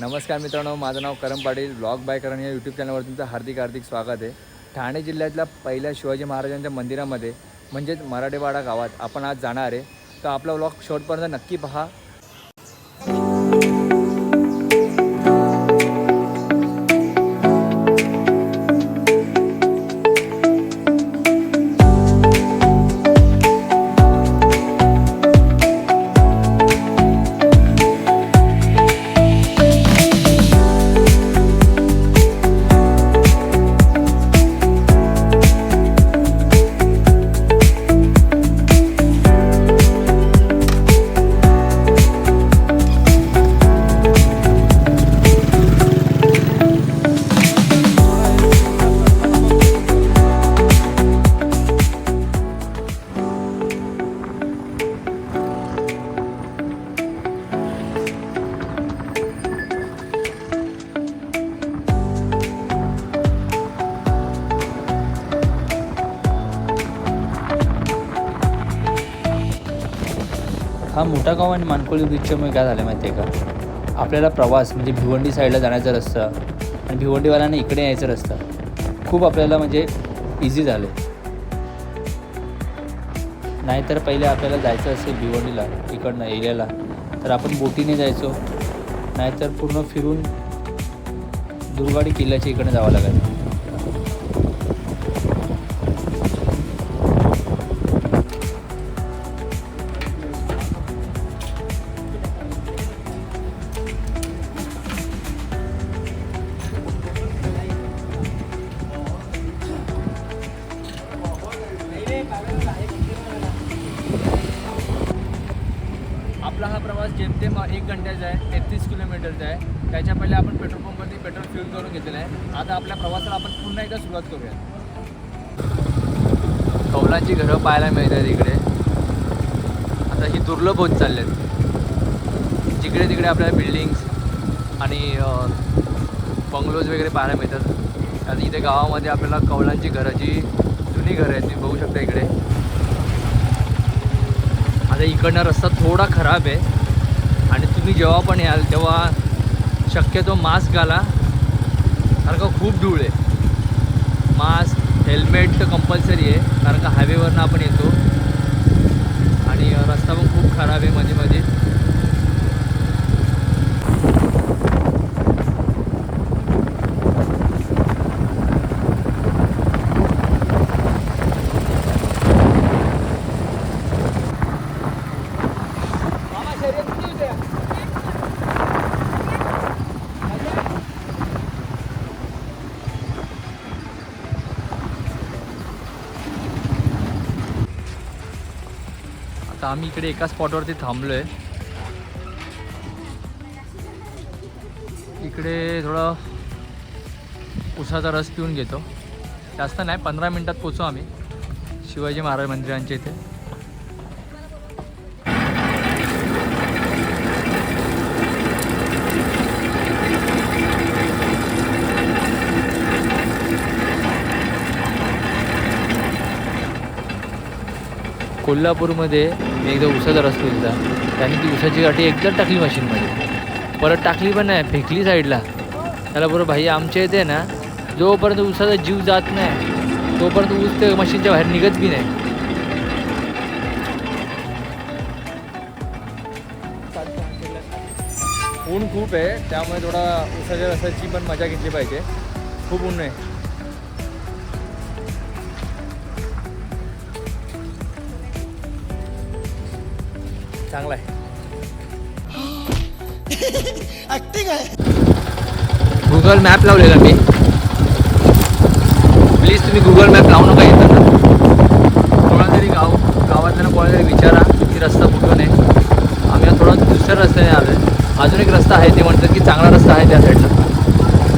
नमस्कार मित्रांनो माझं नाव करम पाटील ब्लॉग बाय करण या यूट्यूब चॅनलवर तुमचं हार्दिक हार्दिक स्वागत आहे. ठाणे जिल्ह्यातल्या पहिल्या शिवाजी महाराजांच्या मंदिरामध्ये म्हणजेच मराठेवाडा गावात आपण आज जाणार आहे. तर आपला ब्लॉग शेवटपर्यंत नक्की पहा. हा मोठा गाव आणि मानकोळी ब्रिजच्यामुळे काय झालं माहिती आहे का? आपल्याला प्रवास म्हणजे भिवंडी साईडला जाण्याचा रस्ता आणि भिवंडीवाल्यांना इकडे यायचा रस्ता खूप आपल्याला म्हणजे इझी झालं. नाहीतर पहिले आपल्याला जायचं असेल भिवंडीला इकडनं एरियाला तर आपण बोटीने जायचो. नाहीतर पूर्ण फिरून दुर्गाडी किल्ल्याच्या इकडे जावं लागायचं. आपला हा प्रवास जेमतेम एक घंट्याचा आहे तेहतीस किलोमीटरचा आहे. त्याच्या पहिले आपण पेट्रोल पंपवरती पेट्रोल फ्यूल करून घेतलेलं आहे. आता आपल्या प्रवासाला आपण पुन्हा एकदा सुरुवात करूया. कौलांची घरं पाहायला मिळतात इकडे. आता ही दुर्लभ होत चालले आहेत जिकडे तिकडे आपल्याला बिल्डिंग्स आणि बंगलोज वगैरे पाहायला मिळतात. आता इथे गावामध्ये आपल्याला कौलांची घरं जी जुनी घर आहेत तुम्ही बघू शकता इकडे. आता इकडनं रस्ता थोडा खराब आहे. आणि तुम्ही जेव्हा पण याल तेव्हा शक्यतो मास्क घाला. कारण का खूप धूळ आहे. मास्क हेल्मेट तर कंपल्सरी आहे कारण का हायवेवरनं आपण येतो. आणि रस्ता पण खूप खराब आहे मध्ये मध्ये तर आम्ही इकडे एका स्पॉटवरती थांबलो आहे इकडे थोडं उसाचा रस पिऊन घेतो. जास्त नाही पंधरा मिनटात पोचू आम्ही. शिवाजी महाराज मंदिरांच्या इथे. कोल्हापूरमध्ये मी एकदा उसाचा रस पिलता त्याने ती उसाची गाठी एकदम टाकली मशीनमध्ये. परत टाकली पण नाही फेकली साईडला. त्याला बरोबर भाई आमच्या इथे ना जोपर्यंत उसाचा जीव जात नाही तोपर्यंत ऊस ते मशीनच्या बाहेर निघत बी नाही. ऊन खूप आहे त्यामुळे थोडा उसाच्या रसाची पण मजा घेतली पाहिजे. खूप ऊन आहे. चांगला आहे. गुगल मॅप लावलेला मी. प्लीज तुम्ही गुगल मॅप लावू नका येताना कोणाला तरी गाव गावातल्या कोणाला तरी विचारा की रस्ता कुठून आहे. आम्ही थोडा दुसऱ्या रस्त्याने आलो आहे अजून एक रस्ता आहे ते म्हणतात की चांगला रस्ता आहे त्या साईडला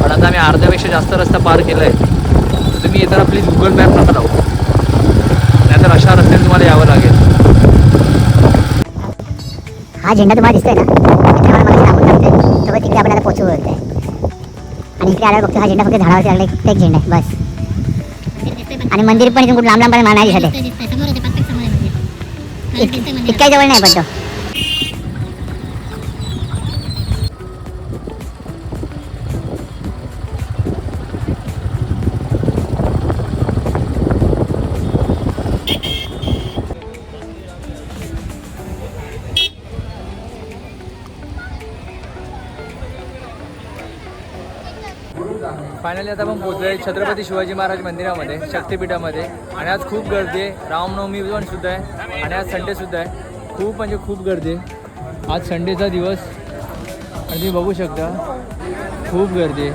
पण आता आम्ही अर्ध्यापेक्षा जास्त रस्ता पार केला आहे तर तुम्ही येताना प्लीज गुगल मॅप नका लावू. नाहीतर अशा रस्त्याने तुम्हाला यावं लागेल. हा झेंडा तुम्हाला दिसतोय ना? तर तिकडे आता पोचू बोलतोय. आणि इकडे आल्यावर बघतो हा झेंडा फक्त झाडावरती लागला एक एक झेंडा आहे बस. आणि मंदिर पण इथून खूप लांब लांब पण नाही दिसत आहे. इत- इतक्या जवळ नाही पण तो. फायनली आता आपण पोहोचलोय छत्रपती शिवाजी महाराज मंदिरामध्ये शक्तिपीठामध्ये. आणि आज खूप गर्दी आहे. रामनवमी पण सुद्धा आहे आणि आज संडे सुद्धा आहे. खूप म्हणजे खूप गर्दी आहे. आज संडेचा दिवस. आणि तुम्ही बघू शकता खूप गर्दी आहे.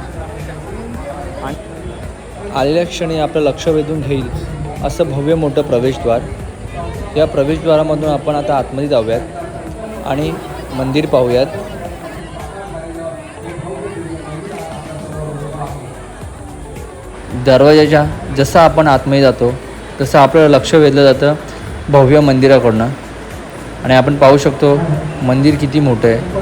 आणि आलेल्या क्षणी आपलं लक्ष वेधून घेईल असं भव्य मोठं प्रवेशद्वार. या प्रवेशद्वारामधून आपण आता आतमध्ये जाऊयात आणि मंदिर पाहूयात. दरवाजाच्या जसं आपण आतमध्ये जातो तसं आपलं लक्ष वेधलं जातं भव्य मंदिराकडनं. आणि आपण पाहू शकतो मंदिर किती मोठं आहे.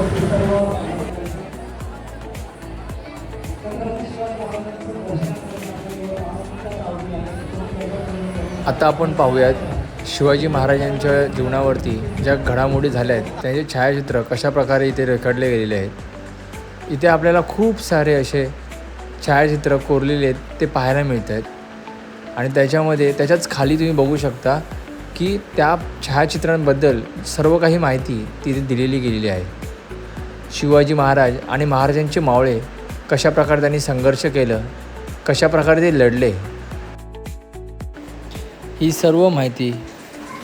आता आपण पाहूयात शिवाजी महाराजांच्या जीवनावरती ज्या घडामोडी झाल्या आहेत त्यांचे छायाचित्र कशा प्रकारे इथे रेखाटले गेलेले आहेत. इथे आपल्याला खूप सारे असे छायाचित्र कोरलेले आहेत ते पाहायला मिळत आहेत आणि त्याच्यामध्ये त्याच्याच खाली तुम्ही बघू शकता की त्या छायाचित्रांबद्दल सर्व काही माहिती तिथे दिलेली गेलेली आहे. शिवाजी महाराज आणि महाराजांचे मावळे कशा प्रकारे त्यांनी संघर्ष केलं कशा प्रकारे ते लढले ही सर्व माहिती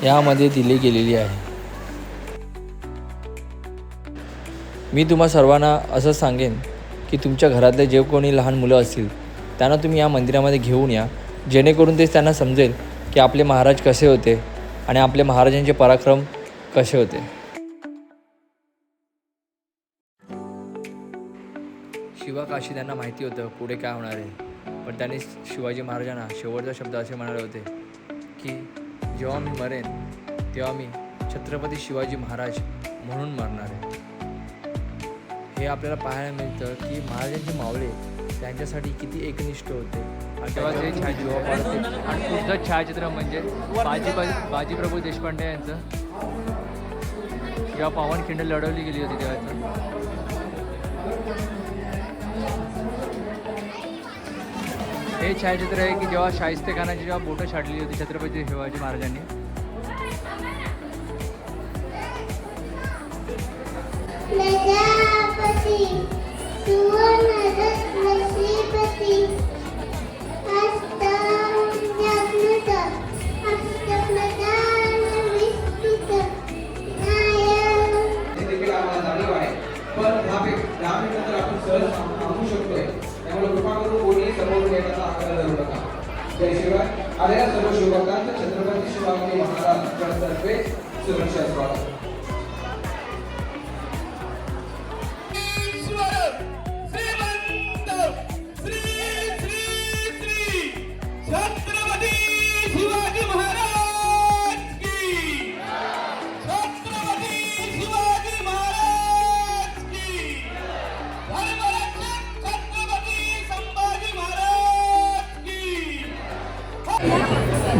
यामध्ये दिली गेलेली आहे. मी तुम्हा सर्वांना असं सांगेन की तुमच्या घरातले जे कोणी लहान मुलं असतील त्यांना तुम्ही या मंदिरामध्ये घेऊन या. जेणेकरून तेच त्यांना समजेल की आपले महाराज कसे होते आणि आपले महाराजांचे पराक्रम कसे होते. शिवा काशी त्यांना माहिती होतं पुढे काय होणार आहे. पण त्यांनी शिवाजी महाराजांना शेवटचा शब्द असे म्हणाले होते की जेव्हा मी मरेन तेव्हा मी छत्रपती शिवाजी महाराज म्हणून मरणार आहे. हे आपल्याला पाहायला मिळतं की महाराजांचे मावळे त्यांच्यासाठी किती एकनिष्ठ होते. आणि तेव्हा ते छायाचित्र आणि छायाचित्र म्हणजे बाजी बाजीप्रभू देशपांडे यांचं. जेव्हा पावनखिंड लढवली गेली होती तेव्हाचं. हे छायाचित्र आहे की जेव्हा शाहिस्ते खानाची जेव्हा बोटं छाडली होती छत्रपती शिवाजी महाराजांनी त्याशिवाय आलेल्या सर्व शिवभक्तांचं छत्रपती शिवाजी महाराज तर्फे सुरक्षा स्वागत.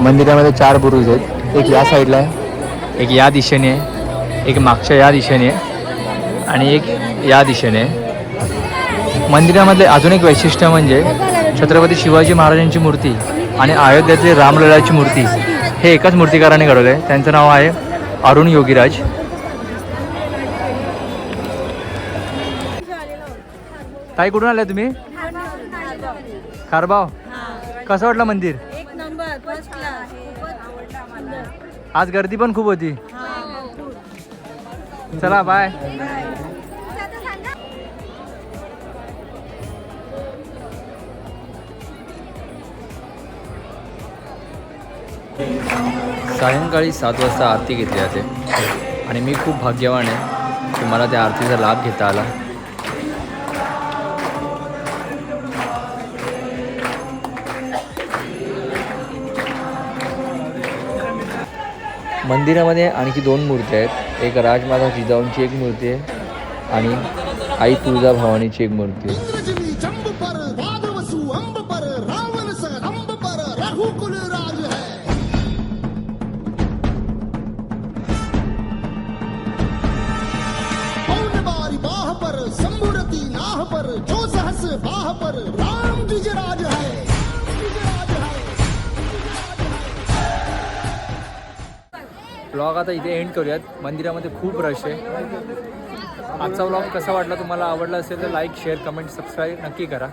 मंदिरामध्ये चार बुरुज आहेत. एक या साईडला आहे. एक या दिशेने आहे. एक मागच्या या दिशेने आहे. आणि एक या दिशेने आहे. मंदिरामधले अजून एक वैशिष्ट्य म्हणजे छत्रपती शिवाजी महाराजांची मूर्ती आणि अयोध्येतली रामललाची मूर्ती हे एकाच मूर्तिकाराने घडवलं आहे त्यांचं नाव आहे अरुण योगीराज. ताई कुठून आल्या तुम्ही? खारबाव. कसं वाटलं मंदिर? आज गर्दी पण खूप होती. चला बाय सायंकाळी सात वाजता आरती घेतली जाते. आणि मी खूप भाग्यवान आहे की मला त्या आरतीचा लाभ घेता आला. मंदिरामध्ये आणखी दोन मूर्ती आहेत. एक राजमाता जिजाऊंची एक मूर्ती आहे आणि आई तुळजा भवानीची एक मूर्ती आहे. पर भागवसु पर बाह पर नाह पर जो सहस बाह पर राम द्विजराज है। ब्लॉग आता इथे एंड करूयात. मंदिरामध्ये खूप रश आहे. आजचा ब्लॉग कसा वाटला तुम्हाला आवडला असेल तर लाईक शेअर कमेंट सबस्क्राईब नक्की करा.